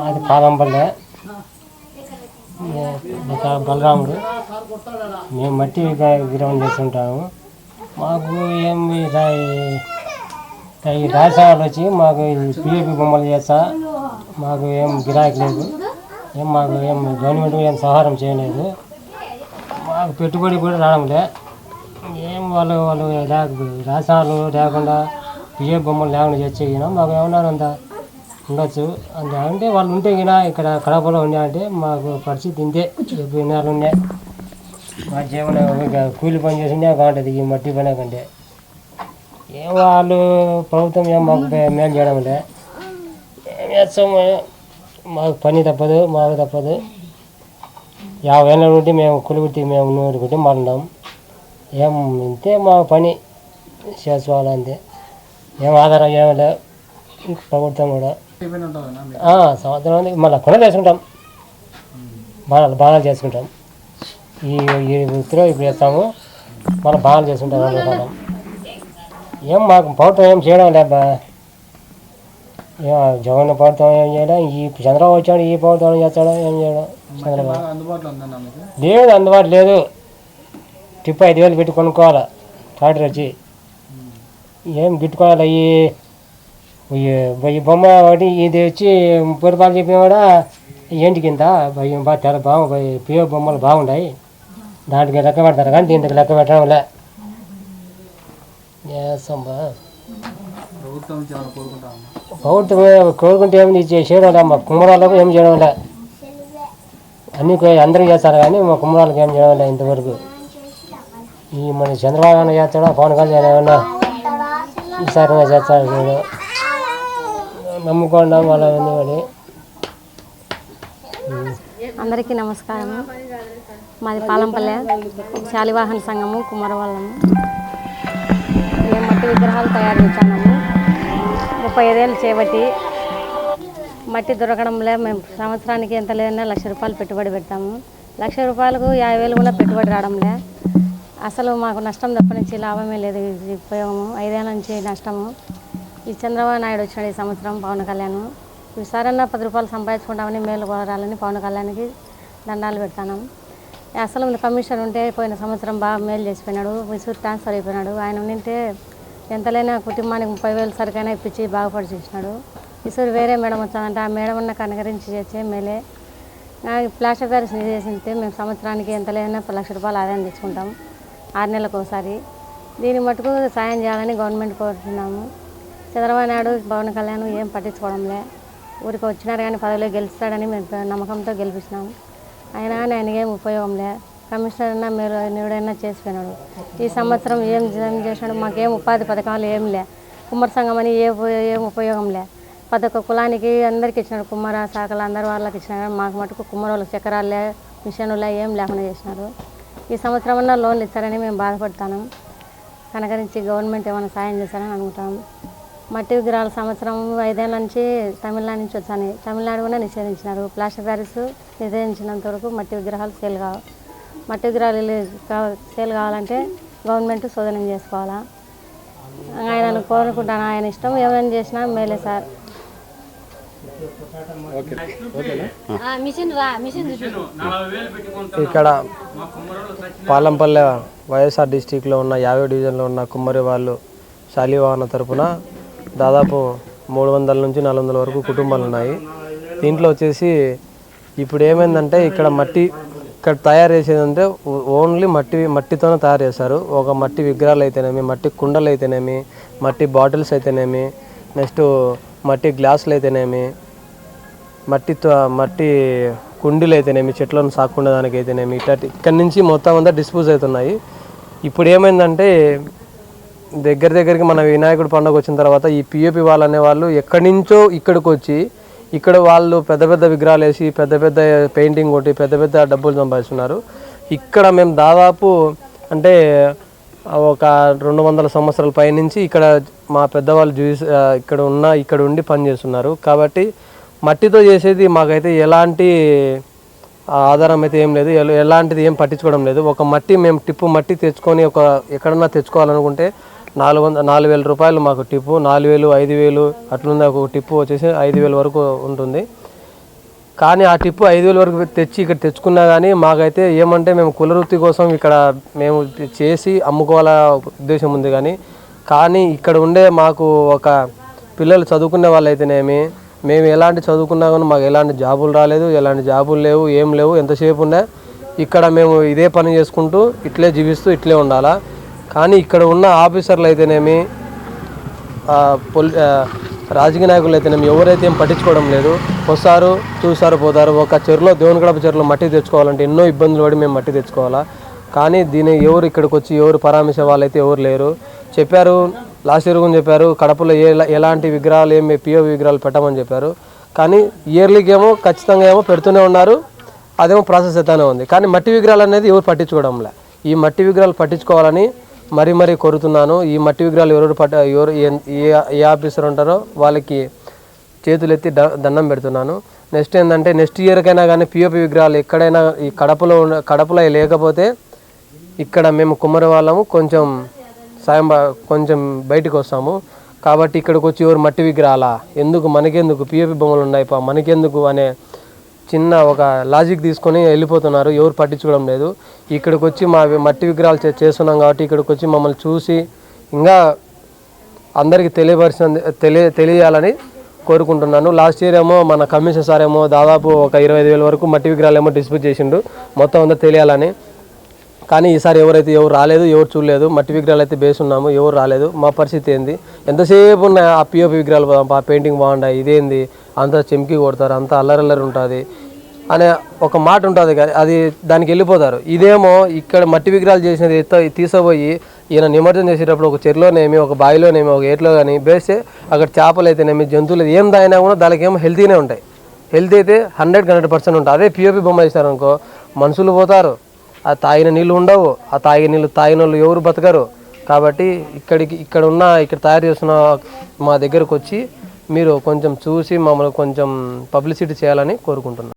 మాది పాలంపల్లె ఇంకా ఇక బలరాముడు. మేము మట్టి విగ్రహం చేస్తుంటాము. మాకు ఏమి ఈ రా- వచ్చి మాకు పిఏపి బొమ్మలు చేస్తా. మాకు ఏం గిరాకీ లేదు. ఏం మాకు ఏం గవర్నమెంట్ ఏం సహారం చేయలేదు. మాకు పెట్టుబడి కూడా రావడంలే. ఏం వాళ్ళు వాళ్ళు రాసాలు లేకుండా పిఏ బొమ్మలు లేకుండా చేసేగినా మాకు ఏమన్నా ఉండొచ్చు. అంత అంటే వాళ్ళు ఉంటే గినా ఇక్కడ కడపలో ఉన్నాయంటే మాకు పరిస్థితి ఇంతే. డెబ్బై నెలలు ఉన్నాయి మా జీవన కూలి పని చేసిందే బాగుంటుంది ఈ మట్టి పని కంటే. ఏం వాళ్ళు ప్రభుత్వం ఏం మాకు మేలు చేయడం లే. ఏం చేస్తాం మాకు పని తప్పదు మాకు తప్పదు. యాభై ఏళ్ళ నుండి మేము కులిగుట్టి మేము నూరు గుట్టి ఏం ఇంతే మా పని. చేసుకోవాలి ఏం ఆధారం ఏమి లేదు ప్రభుత్వం కూడా. ఆ, సంవత్సరం ఉంది. మళ్ళీ కొనలు వేసుకుంటాం బాణాలు బాణాలు చేసుకుంటాం. ఈ ఈ వృత్తిలో ఇప్పుడు వేస్తాము మళ్ళీ బాణాలు చేసుకుంటాం అనుకుంటాం ఏం మాకు ప్రభుత్వం ఏం చేయడం లేబ్బా జగన్ ప్రభుత్వం ఏం చేయడం ఈ చంద్రబాబు వచ్చాడు ఈ ప్రభుత్వం చేస్తాడో ఏం చేయడం? చంద్రబాబు. లేదు అందుబాటు లేదు. టిప్పు ఐదు వేలు పెట్టి కొనుక్కోవాలి. ట్రాక్టర్ వచ్చి. ఏం గిట్టుకోవాలి ఈ ఈ- బొమ్మ ఒకటి ఇది వచ్చి ముప్పై రూపాయలు చెప్పిన కూడా ఏంటి కింద? భయ బాగా తెల బాగు పియో బొమ్మలు బాగున్నాయి. దాంట్కి లెక్క పెడతారు కానీ దీనికి లెక్క పెట్టడం లే ప్రభుత్వం కోరుకుంటే ఏమి చేయడం లే మా కుమ్మరాలకు ఏం చేయడం లే అన్ని అందరూ చేస్తారు కానీ మా కుమ్మరాలకు ఏం చేయడం లే ఇంతవరకు. ఈ మన చంద్రబాబు చేస్తాడా? పవన్ కళ్యాణ్ ఏమైనా ఈసారి చేస్తాడు నమ్ముకోండి వాళ్ళ ఎందుకని అందరికీ నమస్కారం మాది పాలంపల్లె శాలివాహన సంఘము కుమారవాళ్ళము మేము మట్టి విగ్రహాలు తయారు చేశాము ముప్పై ఐదేళ్ళు చేపట్టి మట్టి దొరకడంలో మేము సంవత్సరానికి ఎంత లేదన్నా లక్ష రూపాయలు పెట్టుబడి పెడతాము. లక్ష రూపాయలకు యాభై వేలు కూడా పెట్టుబడి రావడంలే. అసలు మాకు నష్టం తప్పనించి లాభమే లేదు ఇది ఉపయోగము. ఐదేళ్ళ నుంచి నష్టము. ఈ చంద్రబాబు నాయుడు వచ్చినాడు ఈ సంవత్సరం పవన్ కళ్యాణ్. ఈసారన్నా పది రూపాయలు సంపాదించుకుంటామని మేలు కోరాలని పవన్ కళ్యాణ్కి దండాలు పెడతాను. అసలు కమిషన్ ఉంటే పోయిన సంవత్సరం బాగా మేలు చేసిపోయినాడు విసూరు ట్రాన్స్ఫర్ అయిపోయినాడు. ఆయన ఉంటే ఎంతలైనా కుటుంబానికి ముప్పై వేలు సరికైనా ఇప్పించి బాగుపడి చేసినాడు. విసురు వేరే మేడం వచ్చిందంటే ఆ మేడం ఉన్న కనకరించి చేసే మేలే. నాకు ప్లాస్టర్ ప్యారిస్ చేసింటే మేము సంవత్సరానికి ఎంతలైనా పది లక్ష రూపాయలు ఆదాయం తెచ్చుకుంటాం. ఆరు నెలలకు ఒకసారి. దీని మటుకు సాయం చేయాలని గవర్నమెంట్ కోరుతున్నాము. చంద్రబాబు నాయుడు పవన్ కళ్యాణ్ ఏం పట్టించుకోవడంలే. ఊరికి వచ్చినారు కానీ పదవిలో గెలుస్తాడని మేము నమ్మకంతో గెలిపించినాము అయినా కానీ ఆయనకి ఏం ఉపయోగం కమిషనర్ అన్నా మీరు ఎవడైనా చేసిపోయినాడు ఈ సంవత్సరం ఏం ఏం చేసినాడు మాకేం ఉపాధి పథకాలు ఏం లే. కుమ్మర సంఘం అని ఏ ఏం ఉపయోగం లే. ప్రతి ఒక్క కులానికి అందరికి ఇచ్చినాడు. కుమ్మర శాఖలు అందరి వాళ్ళకి ఇచ్చినారు కానీ మాకు మటుకు కుమ్మర వాళ్ళకి చక్రాలే మిషన్లే ఏం లేకుండా చేసినారు. ఈ సంవత్సరం అన్నా లోన్లు ఇస్తారని మేము బాధపడతాను. కనకరించి గవర్నమెంట్ ఏమైనా సాయం చేస్తారని అనుకుంటాం. మట్టి విగ్రహాల సంవత్సరం ఐదేళ్ళ నుంచి తమిళనాడు నుంచి వచ్చాను. తమిళనాడు కూడా నిషేధించినారు. ప్లాస్టర్ ప్యారిస్ నిషేధించినంత వరకు మట్టి విగ్రహాలు సేల్ కావు. మట్టి విగ్రహాలు సేల్ కావాలంటే గవర్నమెంట్ శోధనం చేసుకోవాలా? ఆయన కోరుకుంటాను. ఆయన ఇష్టం. ఏమైనా చేసినా మేలే సార్. ఇక్కడ పాలంపల్లె వైఎస్ఆర్ డిస్టిక్లో ఉన్న యాభై డివిజన్లో ఉన్న కుమ్మరి వాళ్ళు శాలివాహన తరపున దాదాపు మూడు వందల నుంచి నాలుగు వందల వరకు కుటుంబాలు ఉన్నాయి. దీంట్లో వచ్చేసి ఇప్పుడు ఏమైందంటే ఇక్కడ మట్టి ఇక్కడ తయారు చేసేదంటే ఓన్లీ మట్టి మట్టితోనే తయారు చేస్తారు. ఒక మట్టి విగ్రహాలు అయితేనేమి మట్టి కుండలు అయితేనేమి మట్టి బాటిల్స్ అయితేనేమి నెక్స్ట్ మట్టి గ్లాసులు అయితేనేమి మట్టి మట్టి కుండీలు అయితేనేమి చెట్లను సాకుండా దానికి అయితేనేమి ఇట్లాంటి ఇక్కడి నుంచి మొత్తం అంతా డిస్పోజ్ అవుతున్నాయి. ఇప్పుడు ఏమైందంటే దగ్గర దగ్గరికి మన వినాయకుడు పండుగ వచ్చిన తర్వాత ఈ పిఓపి వాళ్ళు అనేవాళ్ళు ఎక్కడి నుంచో ఇక్కడికి వచ్చి ఇక్కడ వాళ్ళు పెద్ద పెద్ద విగ్రహాలు వేసి పెద్ద పెద్ద పెయింటింగ్ కొట్టి పెద్ద పెద్ద డబ్బులు సంపాదిస్తున్నారు. ఇక్కడ మేము దాదాపు అంటే ఒక రెండు వందల సంవత్సరాల పైనుంచి ఇక్కడ మా పెద్దవాళ్ళు చూసి ఇక్కడ ఉన్న ఇక్కడ ఉండి పనిచేస్తున్నారు కాబట్టి మట్టితో చేసేది మాకైతే ఎలాంటి ఆధారం అయితే ఏం లేదు. ఎలాంటిది ఏం పట్టించుకోవడం లేదు. ఒక మట్టి మేము టిప్పు మట్టి తెచ్చుకొని ఒక ఎక్కడన్నా తెచ్చుకోవాలనుకుంటే నాలుగు వంద నాలుగు వేల రూపాయలు మాకు టిప్పు నాలుగు వేలు ఐదు వేలు అట్లుంది ఒక టిప్పు వచ్చేసి ఐదు వేలు వరకు ఉంటుంది. కానీ ఆ టిప్పు ఐదు వేల వరకు తెచ్చి ఇక్కడ తెచ్చుకున్నా కానీ మాకైతే ఏమంటే మేము కులవృత్తి కోసం ఇక్కడ మేము చేసి అమ్ముకోవాల ఉద్దేశం ఉంది కానీ కానీ ఇక్కడ ఉండే మాకు ఒక పిల్లలు చదువుకునే వాళ్ళైతేనేమి మేము ఎలాంటి చదువుకున్నా కానీ మాకు ఎలాంటి జాబులు రాలేదు ఎలాంటి జాబులు లేవు ఏం లేవు ఎంతసేపు ఉన్నా ఇక్కడ మేము ఇదే పని చేసుకుంటూ ఇట్లే జీవిస్తూ ఇట్లే ఉండాలా. కానీ ఇక్కడ ఉన్న ఆఫీసర్లు అయితేనేమి పొలి రాజకీయ నాయకులు అయితేనేమి ఎవరైతే ఏం పట్టించుకోవడం లేదు. వస్తారు చూస్తారు పోతారు. ఒక చెరువులో దేవుని గడప చెరువులో మట్టి తెచ్చుకోవాలంటే ఎన్నో ఇబ్బందులు పడి మేము మట్టి తెచ్చుకోవాలా? కానీ దీని ఎవరు ఇక్కడికి వచ్చి ఎవరు పరామర్శ వాళ్ళైతే ఎవరు లేరు. చెప్పారు లాస్ట్ ఇయర్ గురించి చెప్పారు కడపలో ఏ ఎలాంటి విగ్రహాలు ఏమి పిఓ విగ్రహాలు పెట్టమని చెప్పారు. కానీ ఇయర్లీకి ఏమో ఖచ్చితంగా ఏమో పెడుతూనే ఉన్నారు. అదేమో ప్రాసెస్ అయితేనే ఉంది. కానీ మట్టి విగ్రహాలు అనేది ఎవరు పట్టించుకోవడంలే. ఈ మట్టి విగ్రహాలు పట్టించుకోవాలని మరీ మరీ కోరుతున్నాను. ఈ మట్టి విగ్రహాలు ఎవరు పట్ట ఎవరు ఏ- ఏ ఏ ఆఫీసర్ ఉంటారో వాళ్ళకి చేతులు ఎత్తి ద- దండం పెడుతున్నాను. నెక్స్ట్ ఏంటంటే నెక్స్ట్ ఇయర్కైనా కానీ పిఓపి విగ్రహాలు ఎక్కడైనా ఈ కడపలో కడపలో లేకపోతే ఇక్కడ మేము కుమ్మరి వాళ్ళము కొంచెం సాయం కొంచెం బయటకు వస్తాము. కాబట్టి ఇక్కడికి వచ్చి ఎవరు మట్టి విగ్రహాలా? ఎందుకు? మనకెందుకు? పిఓపి బొమ్మలు ఉన్నాయి పా మనకెందుకు? అనే చిన్న ఒక లాజిక్ తీసుకొని వెళ్ళిపోతున్నారు. ఎవరు పట్టించుకోవడం లేదు. ఇక్కడికి వచ్చి మా మట్టి విగ్రహాలు చేస్తున్నాం కాబట్టి ఇక్కడికి వచ్చి మమ్మల్ని చూసి ఇంకా అందరికీ తెలియపరిచిన తెలియ తెలియాలని కోరుకుంటున్నాను. లాస్ట్ ఇయర్ ఏమో మన కమిషన్ సార్ ఏమో దాదాపు ఒక ఇరవై ఐదు వేల వరకు మట్టి విగ్రహాలు ఏమో డిస్ప్యూట్ చేసిండు. మొత్తం అంతా తెలియాలని. కానీ ఈసారి ఎవరైతే ఎవరు రాలేదు ఎవరు చూడలేదు మట్టి విగ్రహాలు అయితే బేస్ ఉన్నాము ఎవరు రాలేదు. మా పరిస్థితి ఏంది? ఎంతసేపు ఉన్న ఆ పిఓపి విగ్రహాలు ఆ పెయింటింగ్ బాగుండాయి ఇదేంది? అంతా చెమ్కి కొడతారు అంతా అల్లరల్లరి ఉంటుంది అనే ఒక మాట ఉంటుంది కానీ అది దానికి వెళ్ళిపోతారు. ఇదేమో ఇక్కడ మట్టి విగ్రహాలు చేసినది ఎత్త తీసుకుపోయి ఈయన నిమజ్జనం చేసేటప్పుడు ఒక చెరులోనేమి ఒక బావిలోనేమి ఒక ఏట్లో కానీ వేస్తే అక్కడ చేపలు అయితేనేమి జంతువులు ఏం దాయినా కూడా దానికి ఏమో హెల్తీనే ఉంటాయి. హెల్తీ అయితే హండ్రెడ్ హండ్రెడ్ పర్సెంట్ ఉంటుంది అదే పిఓపి బొమ్మ వేసారనుకో మనుషులు పోతారు. ఆ తాగిన నీళ్ళు ఉండవు. ఆ తాగిన నీళ్ళు తాగిన వాళ్ళు ఎవరు బతకరు. కాబట్టి ఇక్కడికి ఇక్కడ ఉన్న ఇక్కడ తయారు చేస్తున్న మా దగ్గరకు వచ్చి మీరు కొంచెం చూసి మమ్మల్ని కొంచెం పబ్లిసిటీ చేయాలని కోరుకుంటున్నాను